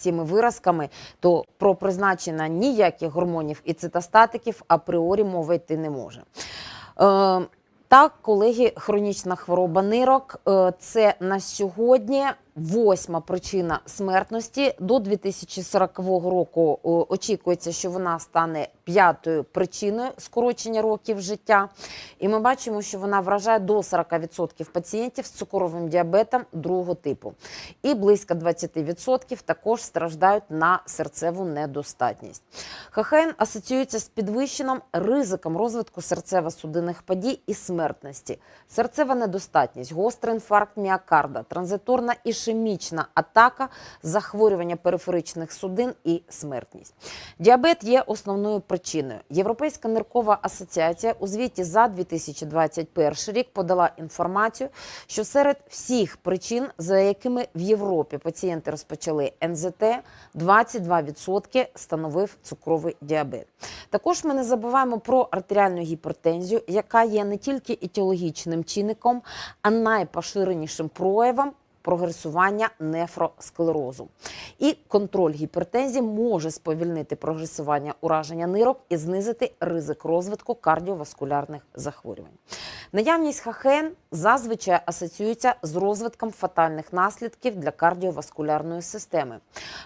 цими виразками, то про призначення ніяких гормонів і цитостатиків апріорі мови йти не може. Е, так, колеги, хронічна хвороба нирок е, це на сьогодні восьма причина смертності. До 2040 року е, очікується, що вона стане п'ятою причиною скорочення років життя. І ми бачимо, що вона вражає до 40% пацієнтів з цукровим діабетом другого типу. І близько 20% також страждають на серцеву недостатність. ХХН асоціюється з підвищеним ризиком розвитку серцево-судинних подій і смертності, серцева недостатність, гострий інфаркт міокарда, транзиторна ішемічна атака, захворювання периферичних судин і смертність. Діабет є основною причиною. Європейська ниркова асоціація у звіті за 2021 рік подала інформацію, що серед всіх причин, за якими в Європі пацієнти розпочали НЗТ, 22% становив цукровий діабет. Також ми не забуваємо про артеріальну гіпертензію, яка є не тільки етіологічним чинником, а найпоширенішим проявом прогресування нефросклерозу. І контроль гіпертензії може сповільнити прогресування ураження нирок і знизити ризик розвитку кардіоваскулярних захворювань. Наявність ХХН зазвичай асоціюється з розвитком фатальних наслідків для кардіоваскулярної системи.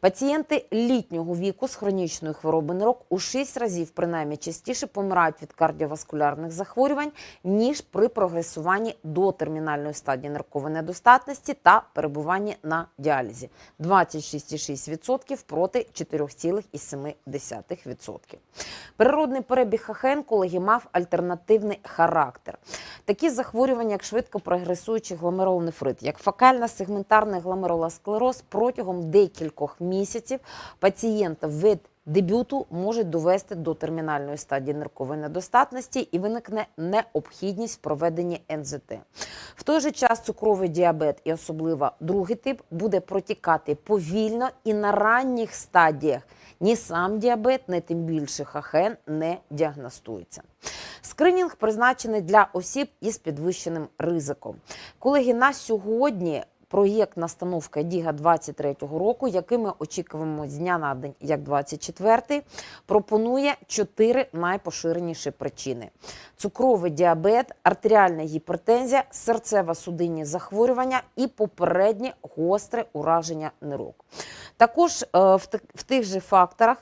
Пацієнти літнього віку з хронічною хворобою нирок у 6 разів принаймні частіше помирають від кардіоваскулярних захворювань, ніж при прогресуванні до термінальної стадії ниркової недостатності та перебуванні на діалізі 26,6% проти 4,7%. Природний перебіг ХХН колеги мав альтернативний характер. Такі захворювання, як швидко прогресуючий гломерулонефрит, як фокально сегментарний гломерулосклероз протягом декількох місяців пацієнта від дебюту можуть довести до термінальної стадії ниркової недостатності і виникне необхідність в проведенні НЗТ. В той же час цукровий діабет і особливо другий тип буде протікати повільно і на ранніх стадіях. Ні сам діабет, не тим більше хахен не діагностується. Скринінг призначений для осіб із підвищеним ризиком. Колеги, на сьогодні проєкт настановка Діга 23-го року, який ми очікуємо з дня на день, як 24-й, пропонує чотири найпоширеніші причини: цукровий діабет, артеріальна гіпертензія, серцево-судинні захворювання і попереднє гостре ураження нирок. Також е, в, тих- в тих же факторах.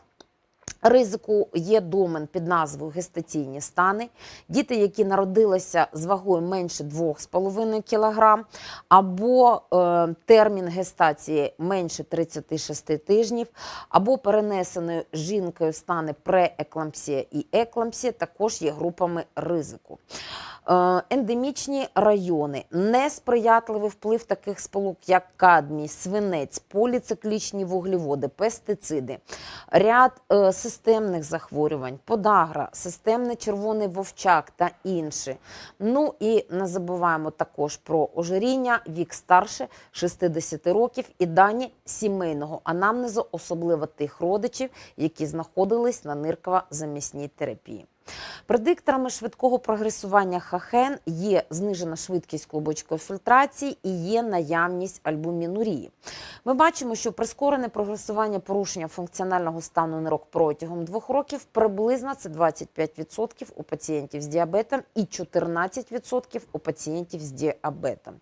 Ризику є домен під назвою гестаційні стани, діти, які народилися з вагою менше 2,5 кг, або е, термін гестації менше 36 тижнів, або перенесеною жінкою стани прееклампсія і еклампсія, також є групами ризику. Е, Ендемічні райони, несприятливий вплив таких сполук, як кадмій, свинець, поліциклічні вуглеводи, пестициди, ряд е, системних захворювань, подагра, системний червоний вовчак та інші. Ну і не забуваємо також про ожиріння, вік старше 60 років і дані сімейного анамнезу, особливо тих родичів, які знаходились на нирково-замісній терапії. Предикторами швидкого прогресування ХХН є знижена швидкість клубочкової фільтрації і є наявність альбумінурії. Ми бачимо, що прискорене прогресування порушення функціонального стану нирок протягом двох років приблизно це 25% у пацієнтів з діабетом і 14% у пацієнтів з діабетом.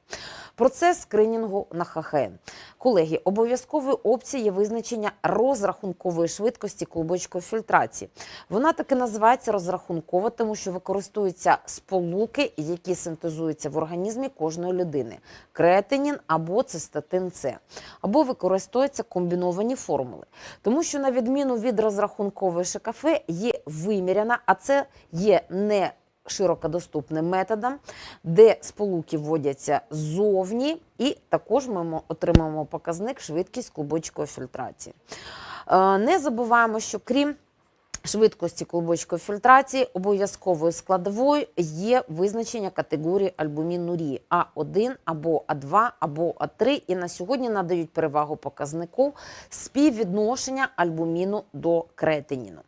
Процес скринінгу на ХХН. Колеги, обов'язковою опцією є визначення розрахункової швидкості клубочкової фільтрації. Вона таки називається розрахункова, тому що використовуються сполуки, які синтезуються в організмі кожної людини: креатинін або цистатин С, або використовуються комбіновані формули. Тому що, на відміну від розрахункової ШКФ, є виміряна, а це є не широкодоступним методом, де сполуки вводяться ззовні, і також ми отримаємо показник швидкість клубочкової фільтрації. Е, Не забуваємо, що крім швидкості клубочкової фільтрації обов'язковою складовою є визначення категорії альбумінурії А1 або А2 або А3. І на сьогодні надають перевагу показнику співвідношення альбуміну до креатиніну.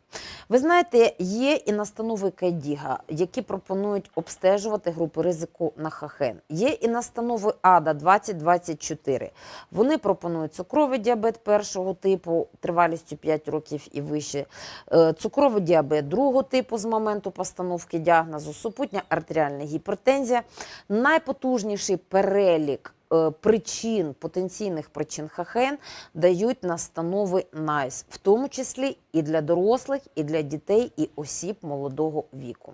Ви знаєте, є і настанови Кайдіга, які пропонують обстежувати групи ризику на хахен. Є і настанови АДА 2024. Вони пропонують цукровий діабет першого типу тривалістю 5 років і вище, е, цукровий діабет другого типу з моменту постановки діагнозу, супутня артеріальна гіпертензія. Найпотужніший перелік е, причин, потенційних причин ХХН дають настанови НАЙС, в тому числі і для дорослих, і для дітей, і осіб молодого віку.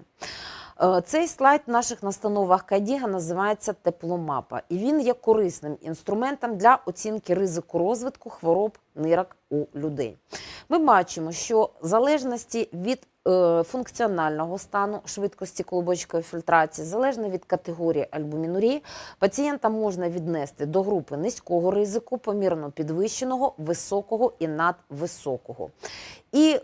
Е, Цей слайд в наших настановах Кадіга називається тепломапа, і він є корисним інструментом для оцінки ризику розвитку хвороб нирок у людей. Ми бачимо, що в залежності від е, функціонального стану, швидкості клубочкової фільтрації, залежно від категорії альбумінурії, пацієнта можна віднести до групи низького ризику, помірно підвищеного, високого і надвисокого. І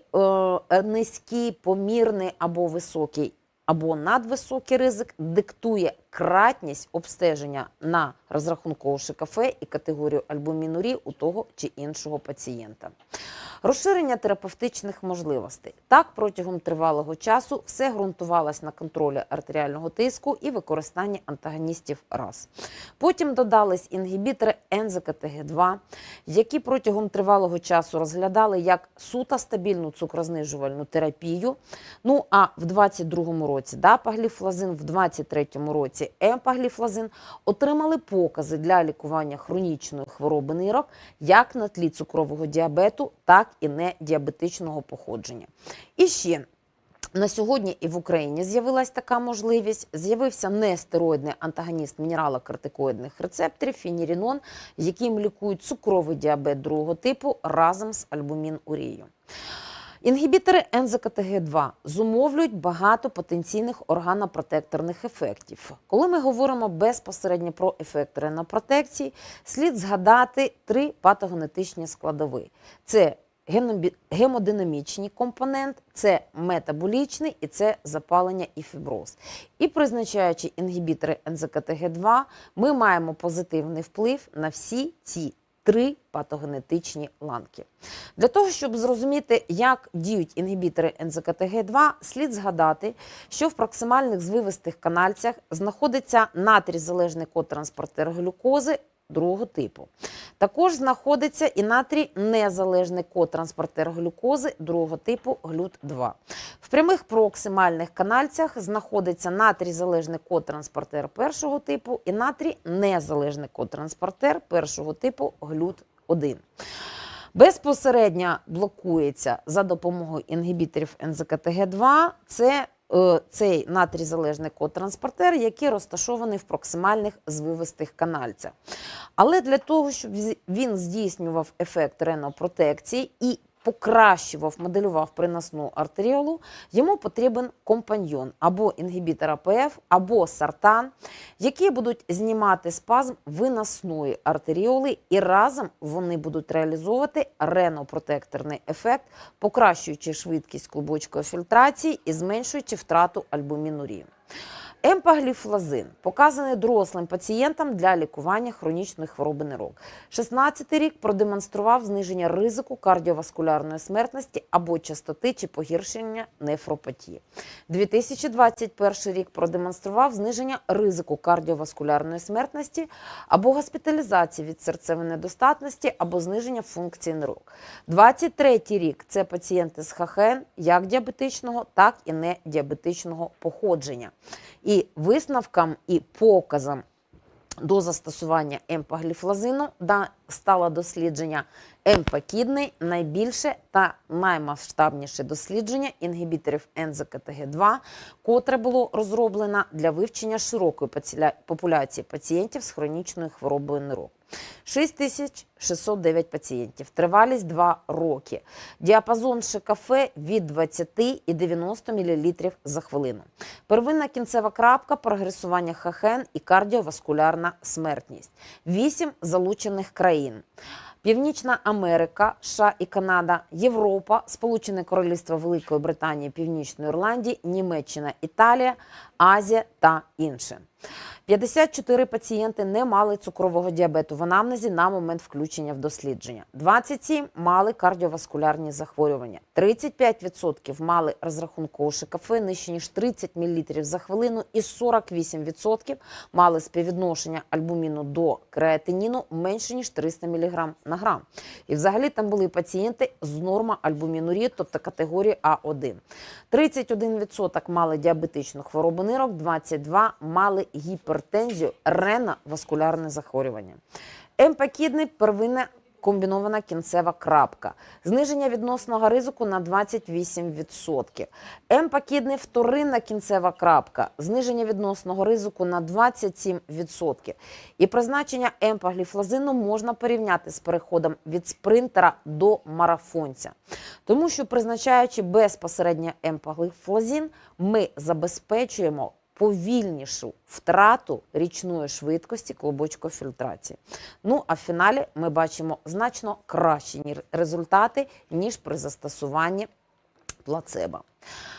е, низький, помірний або високий або надвисокий ризик диктує кратність обстеження на розрахункову ШКФ і категорію альбумінурі у того чи іншого пацієнта. Розширення терапевтичних можливостей. Так, протягом тривалого часу все ґрунтувалось на контролі артеріального тиску і використанні антагоністів РАС. Потім додались інгібітори НЗКТГ2, які протягом тривалого часу розглядали як суто стабільну цукрознижувальну терапію. Ну а в 22-му році дапагліфлазин, в 23-му році емпагліфлазин отримали покази для лікування хронічної хвороби нирок як на тлі цукрового діабету, так і недіабетичного походження. І ще на сьогодні і в Україні з'явилась така можливість. З'явився нестероїдний антагоніст мінералокортикоїдних рецепторів фінірінон, яким лікують цукровий діабет другого типу разом з альбумін-урією. Інгібітори НЗКТГ2 зумовлюють багато потенційних органопротекторних ефектів. Коли ми говоримо безпосередньо про ефект ренопротекції, слід згадати три патогенетичні складові: це гемодинамічний компонент, це метаболічний і це запалення і фіброз. І призначаючи інгібітори НЗКТГ2, ми маємо позитивний вплив на всі ці три патогенетичні ланки. Для того, щоб зрозуміти, як діють інгібітори НЗКТГ2, слід згадати, що в проксимальних звивистих канальцях знаходиться натрій-залежний код-транспортер глюкози другого типу. Також знаходиться і натрій незалежний код-транспортер глюкози другого типу глют-2. В прямих проксимальних канальцях знаходиться натрій залежний код-транспортер першого типу і натрій незалежний код-транспортер першого типу глют-1. Безпосередньо блокується за допомогою інгібіторів НЗКТГ2. Це цей натрій-залежний код-транспортер, який розташований в проксимальних звивистих канальцях. Але для того, щоб він здійснював ефект ренопротекції і покращував, моделював приносну артеріолу, йому потрібен компаньйон або інгібітор АПФ, або сартан, які будуть знімати спазм виносної артеріоли, і разом вони будуть реалізовувати ренопротекторний ефект, покращуючи швидкість клубочкової фільтрації і зменшуючи втрату альбумінурії. Емпагліфлазин показаний дорослим пацієнтам для лікування хронічної хвороби нирок. 16 рік продемонстрував зниження ризику кардіоваскулярної смертності або частоти чи погіршення нефропатії. 2021 рік продемонстрував зниження ризику кардіоваскулярної смертності або госпіталізації від серцевої недостатності або зниження функції нирок. 23 рік це пацієнти з ХХН як діабетичного, так і недіабетичного походження. І висновкам і показам до застосування емпагліфлазину да, стало дослідження емпакідний найбільше та наймасштабніше дослідження інгібіторів НЗКТГ2, котре було розроблено для вивчення широкої популяції пацієнтів з хронічною хворобою нирок. 6609 пацієнтів, тривалість 2 роки, діапазон ШКФ від 20 і 90 мл за хвилину. Первинна кінцева крапка прогресування ХХН і кардіоваскулярна смертність. 8 залучених країн. Північна Америка, США і Канада, Європа, Сполучене Королівство Великої Британії, Північної Ірландії, Німеччина, Італія, Азія та інше. 54 пацієнти не мали цукрового діабету в анамнезі на момент включення в дослідження. 27 мали кардіоваскулярні захворювання. 35% мали розрахункову ШКФ нижче ніж 30 мл за хвилину, і 48% мали співвідношення альбуміну до креатиніну менше ніж 300 мг на грам. І взагалі там були пацієнти з норма альбумінурії, тобто категорії А1. 31% мали діабетичну хворобу нирок, 22% мали гіпертензію, рена-васкулярне захворювання. Емпакідний первинне комбінована кінцева крапка. Зниження відносного ризику на 28%. Емпакідний вторинна кінцева крапка. Зниження відносного ризику на 27%. І призначення емпагліфлазину можна порівняти з переходом від спринтера до марафонця. Тому що призначаючи безпосередньо емпагліфлазин, ми забезпечуємо повільнішу втрату річної швидкості клубочкофільтрації. Ну а в фіналі ми бачимо значно кращі результати, ніж при застосуванні плацебо.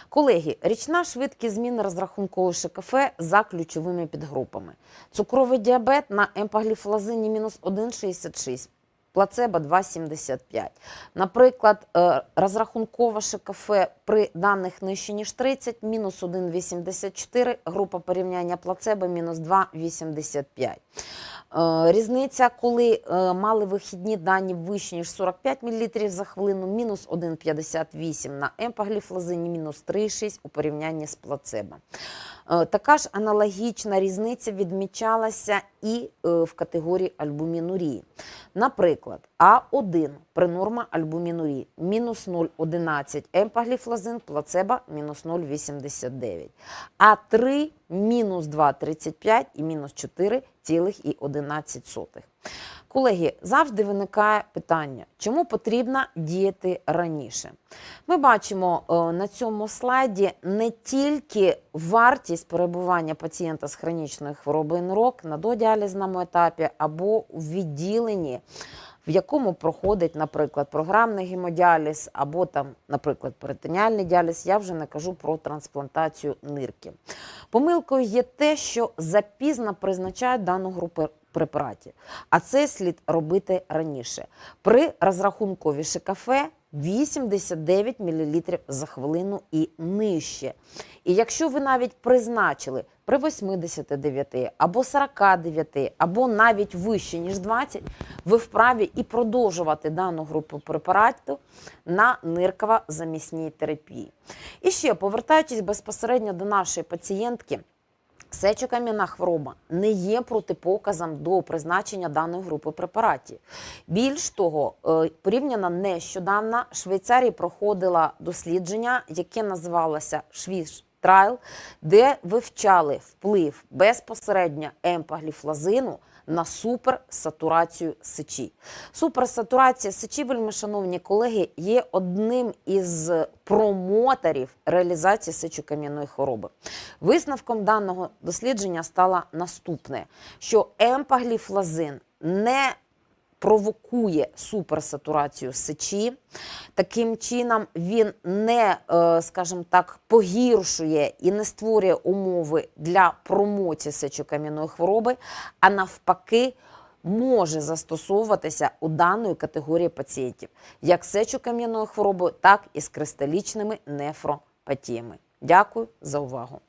Колеги, річна швидкість зміни розрахункової ШКФ за ключовими підгрупами. Цукровий діабет на емпагліфлазині мінус 1,66. Плацебо 2,75. Наприклад, е, розрахункова ШКФ при даних нижче ніж 30, мінус 1,84, група порівняння плацебо мінус 2,85. Е, Різниця, коли е, мали вихідні дані вищі, ніж 45 мл за хвилину, мінус 1,58 на емпагліфлазині, мінус 3,6 у порівнянні з плацебо. Е, Така ж аналогічна різниця відмічалася і е, в категорії альбумінурії. Наприклад, А1 при норма альбумінурії мінус 0,11, емпагліфлазин, плацебо мінус 0,89, А3 мінус 2,35 і мінус 4,11. Колеги, завжди виникає питання, чому потрібно діяти раніше. Ми бачимо е, на цьому слайді не тільки вартість перебування пацієнта з хронічною хворобою нирок на додіалізному етапі або у відділенні, в якому проходить, наприклад, програмний гемодіаліз або там, наприклад, перитоніальний діаліз. Я вже не кажу про трансплантацію нирки. Помилкою є те, що запізно призначають дану групу препаратів, а це слід робити раніше. При розрахункові ШКФ 89 мл за хвилину і нижче. І якщо ви навіть призначили при 89 або 49, або навіть вище, ніж 20, ви вправі і продовжувати дану групу препаратів на нирково-замісній терапії. І ще, повертаючись безпосередньо до нашої пацієнтки, Сечокам'яна хвороба не є протипоказом до призначення даної групи препаратів. Більш того, е, порівняно нещодавно Швейцарія проходила дослідження, яке називалося Швіш Трайл, де вивчали вплив безпосередньо емпагліфлазину на суперсатурацію сечі. Суперсатурація сечі, вельми шановні колеги, є одним із промоторів реалізації сечокам'яної хвороби. Висновком даного дослідження стало наступне: що емпагліфлазин не провокує суперсатурацію сечі. Таким чином, він не, е, скажімо так, погіршує і не створює умови для промоції сечокам'яної хвороби, а навпаки, може застосовуватися у даної категорії пацієнтів, як сечокам'яною хворобою, так і з кристалічними нефропатіями. Дякую за увагу.